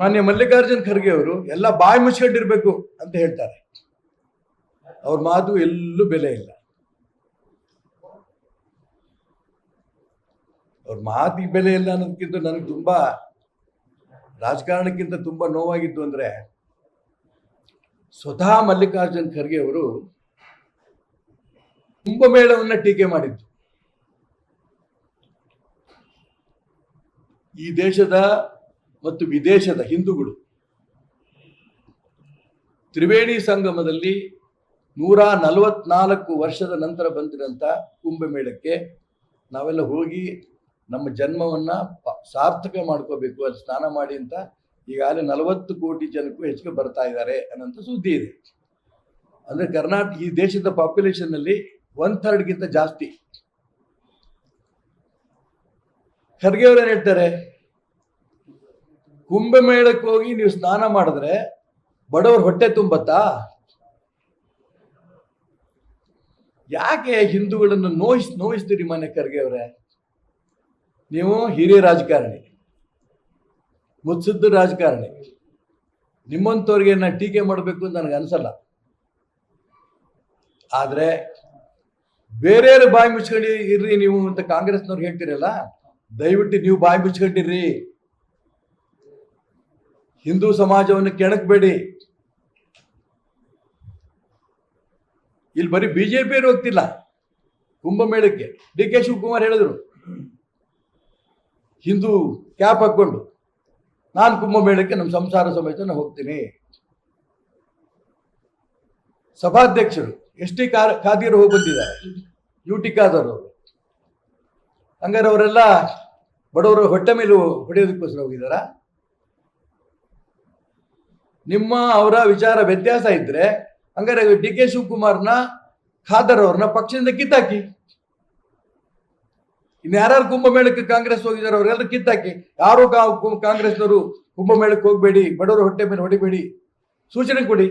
ಮಾನ್ಯ ಮಲ್ಲಿಕಾರ್ಜುನ್ ಖರ್ಗೆ ಅವರು, ಎಲ್ಲ ಬಾಯಿ ಮುಚ್ಕೊಂಡಿರ್ಬೇಕು ಅಂತ ಹೇಳ್ತಾರೆ. ಅವ್ರ ಮಾತು ಎಲ್ಲೂ ಬೆಲೆ ಇಲ್ಲ. ಅವ್ರ ಮಾತಿಗೆ ಬೆಲೆ ಇಲ್ಲ ಅನ್ನೋದಕ್ಕಿಂತ ನನಗೆ ತುಂಬಾ ರಾಜಕಾರಣಕ್ಕಿಂತ ತುಂಬಾ ನೋವಾಗಿದ್ದು ಅಂದ್ರೆ ಸ್ವತಃ ಮಲ್ಲಿಕಾರ್ಜುನ್ ಖರ್ಗೆ ಅವರು ಕುಂಭಮೇಳವನ್ನ ಟೀಕೆ ಮಾಡಿದ್ದು. ಈ ದೇಶದ ಮತ್ತು ವಿದೇಶದ ಹಿಂದೂಗಳು. ತ್ರಿವೇಣಿ ಸಂಗಮದಲ್ಲಿ ನೂರ ನಲವತ್ನಾಲ್ಕು ವರ್ಷದ ನಂತರ ಬಂದಿರಂತ ಕುಂಭಮೇಳಕ್ಕೆ ನಾವೆಲ್ಲ ಹೋಗಿ ನಮ್ಮ ಜನ್ಮವನ್ನ ಸಾರ್ಥಕ ಮಾಡ್ಕೋಬೇಕು, ಅಲ್ಲಿ ಸ್ನಾನ ಮಾಡಿ ಅಂತ ಈಗಾಗಲೇ ನಲವತ್ತು ಕೋಟಿ ಜನಕ್ಕೂ ಹೆಚ್ಚಿಗೆ ಬರ್ತಾ ಇದ್ದಾರೆ ಅನ್ನೋಂಥ ಸುದ್ದಿ ಇದೆ. ಅಂದ್ರೆ ಕರ್ನಾಟಕ, ಈ ದೇಶದ ಪಾಪ್ಯುಲೇಷನ್ನಲ್ಲಿ ಒನ್ ಥರ್ಡ್ಗಿಂತ ಜಾಸ್ತಿ. ಖರ್ಗೆ ಅವ್ರು ಏನ್ ಹೇಳ್ತಾರೆ? ಕುಂಭಮೇಳಕ್ಕೆ ಹೋಗಿ ನೀವು ಸ್ನಾನ ಮಾಡಿದ್ರೆ ಬಡವರು ಹೊಟ್ಟೆ ತುಂಬತ್ತಾ? ಯಾಕೆ ಹಿಂದೂಗಳನ್ನು ನೋಯಿಸ್, ನೋಯಿಸ್ತೀರಿ ಮನೆ ಖರ್ಗೆ ಅವರೇ? ನೀವು ಹಿರಿಯ ರಾಜಕಾರಣಿ, ಮುತ್ಸದ್ದು ರಾಜಕಾರಣಿ. ನಿಮ್ಮಂಥವ್ರಿಗೆ ನಾನು ಟೀಕೆ ಮಾಡಬೇಕು ಅಂತ ನನಗೆ ಅನಿಸಲ್ಲ. ಆದರೆ ಬೇರೆಯವ್ರ ಬಾಯಿ ಮುಚ್ಕೊಂಡು ಇರ್ರಿ ನೀವು ಅಂತ ಕಾಂಗ್ರೆಸ್ನವ್ರು ಹೇಳ್ತೀರಲ್ಲ, ದಯವಿಟ್ಟು ನೀವು ಬಾಯಿ ಮುಚ್ಕೊಂಡಿರ್ರಿ. ಹಿಂದೂ ಸಮಾಜವನ್ನು ಕೆಣಕ್ಬೇಡಿ. ಇಲ್ಲಿ ಬರೀ ಬಿಜೆಪಿಯವರು ಹೋಗ್ತಿಲ್ಲ. ಕುಂಭಮೇಳಕ್ಕೆ ಡಿ ಕೆ ಶಿವಕುಮಾರ್ ಹೇಳಿದ್ರು. ಹಿಂದೂ ಕ್ಯಾಪ್ ಹಾಕ್ಕೊಂಡು ನಾನು ಕುಂಭಮೇಳಕ್ಕೆ ನಮ್ಮ ಸಂಸಾರ ಸಮೇತ ನಾನು ಹೋಗ್ತೀನಿ. ಸಭಾಧ್ಯಕ್ಷರು, ಎಸ್ ಟಿ ಕಾರ್ ಖಾದಿಯರು ಹೋಗಿ ಬಂದಿದ್ದಾರೆ. ಯು ಟಿ ಖಾದರ್ ಹಂಗಾರೆ ಅವರೆಲ್ಲ ಬಡವರು ಹೊಟ್ಟೆ ಮೇಲೆ ಹೊಡೆಯೋದಕ್ಕೋಸ್ಕರ ಹೋಗಿದಾರ ನಿಮ್ಮ ಅವರ ವಿಚಾರ ವ್ಯತ್ಯಾಸ ಇದ್ರೆ, ಹಂಗಾರೆ ಡಿ ಕೆ ಶಿವಕುಮಾರ್ನ ಖಾದರ್ ಅವ್ರನ್ನ ಪಕ್ಷದಿಂದ ಕಿತ್ತಾಕಿ. ಇನ್ನು ಯಾರ್ಯಾರು ಕುಂಭಮೇಳಕ್ಕೆ ಕಾಂಗ್ರೆಸ್ ಹೋಗಿದ್ದಾರೆ ಅವರೆಲ್ಲರೂ ಕಿತ್ತಾಕಿ. ಯಾರು ಕಾಂಗ್ರೆಸ್ನವರು ಕುಂಭಮೇಳಕ್ಕೆ ಹೋಗಬೇಡಿ, ಬಡವರು ಹೊಟ್ಟೆ ಮೇಲೆ ಹೊಡಿಬೇಡಿ. ಸೂಚನೆ ಕೊಡಿ.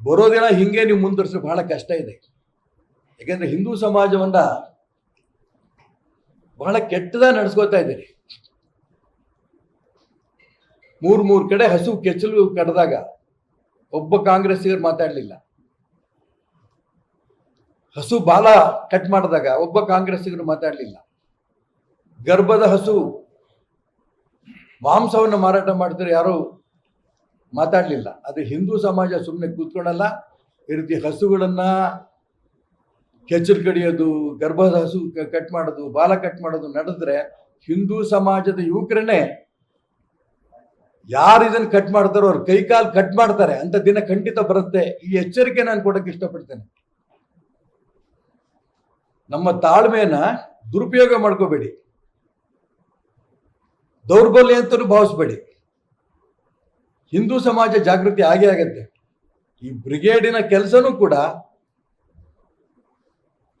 ಬರೋ ದಿನ ಹಿಂಗೆ ನೀವು ಮುಂದುವರಿಸಲು ಬಹಳ ಕಷ್ಟ ಇದೆ. ಯಾಕೆಂದ್ರೆ ಹಿಂದೂ ಸಮಾಜವನ್ನ ಬಹಳ ಕೆಟ್ಟದ ನಡೆಸ್ಕೋತಾ ಇದ್ದೀರಿ ಮೂರ್ ಮೂರ್ ಕಡೆ ಹಸು ಕೆಚ್ಚಲು ಕಡ್ದಾಗ ಒಬ್ಬ ಕಾಂಗ್ರೆಸ್ಸಿಗರು ಮಾತಾಡಲಿಲ್ಲ. ಹಸು ಬಾಲ ಕಟ್ ಮಾಡಿದಾಗ ಒಬ್ಬ ಕಾಂಗ್ರೆಸ್ಸಿಗರು ಮಾತಾಡಲಿಲ್ಲ. ಗರ್ಭದ ಹಸು ಮಾಂಸವನ್ನು ಮಾರಾಟ ಮಾಡಿದ್ರೆ ಯಾರು ಮಾತಾಡಲಿಲ್ಲ. ಅದು ಹಿಂದೂ ಸಮಾಜ ಸುಮ್ಮನೆ ಕೂತ್ಕೊಳ್ಳಲ್ಲ ಈ ರೀತಿ ಹಸುಗಳನ್ನ ಕೆಚ್ಚಲು ಕಡಿಯೋದು ಗರ್ಭದ ಹಸು ಕಟ್ ಮಾಡೋದು, ಬಾಲ ಕಟ್ ಮಾಡೋದು ನಡೆದ್ರೆ ಹಿಂದೂ ಸಮಾಜದ ಯುವಕರನ್ನೇ ಯಾರು ಇದನ್ನ ಕಟ್ ಮಾಡ್ತಾರೋ ಅವ್ರ ಕೈ ಕಾಲು ಕಟ್ ಮಾಡ್ತಾರೆ. ಅಂತ ದಿನ ಖಂಡಿತ ಬರುತ್ತೆ. ಈ ಎಚ್ಚರಿಕೆ ನಾನು ಕೊಡಕ್ಕೆ ಇಷ್ಟಪಡ್ತೇನೆ. ನಮ್ಮ ತಾಳ್ಮೆಯನ್ನ ದುರುಪಯೋಗ ಮಾಡ್ಕೋಬೇಡಿ. ದೌರ್ಬಲ್ಯ ಅಂತಲೂ ಭಾವಿಸ್ಬೇಡಿ. ಹಿಂದೂ ಸಮಾಜ ಜಾಗೃತಿ ಆಗೇ ಆಗತ್ತೆ. ಈ ಬ್ರಿಗೇಡಿನ ಕೆಲಸನೂ ಕೂಡ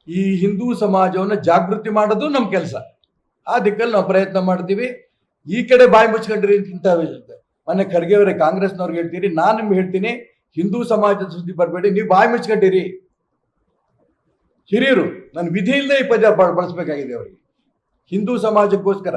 ಈ ಹಿಂದೂ ಸಮಾಜವನ್ನು ಜಾಗೃತಿ ಮಾಡೋದು ನಮ್ಮ ಕೆಲಸ. ಆ ದಿಕ್ಕಲ್ಲಿ ನಾವು ಪ್ರಯತ್ನ ಮಾಡ್ತೀವಿ. ಈ ಕಡೆ ಬಾಯಿ ಮುಚ್ಕೊಂಡ್ರಿ ಅಂತ ಮೊನ್ನೆ ಖರ್ಗೆ ಅವರೇ ಕಾಂಗ್ರೆಸ್ನವ್ರಿಗೆ ಹೇಳ್ತೀರಿ, ನಾನು ನಿಮ್ಗೆ ಹೇಳ್ತೀನಿ, ಹಿಂದೂ ಸಮಾಜದ ಸುದ್ದಿ ಬರಬೇಡಿ, ನೀವು ಬಾಯಿ ಮುಚ್ಕೊಂಡಿರಿ. ಹಿರಿಯರು, ನಾನು ವಿಧಿ ಇಲ್ಲದೆ ಈ ಪದ ಬಳಸ್ಬೇಕಾಗಿದೆ ಅವರಿಗೆ. ಹಿಂದೂ ಸಮಾಜಕ್ಕೋಸ್ಕರ.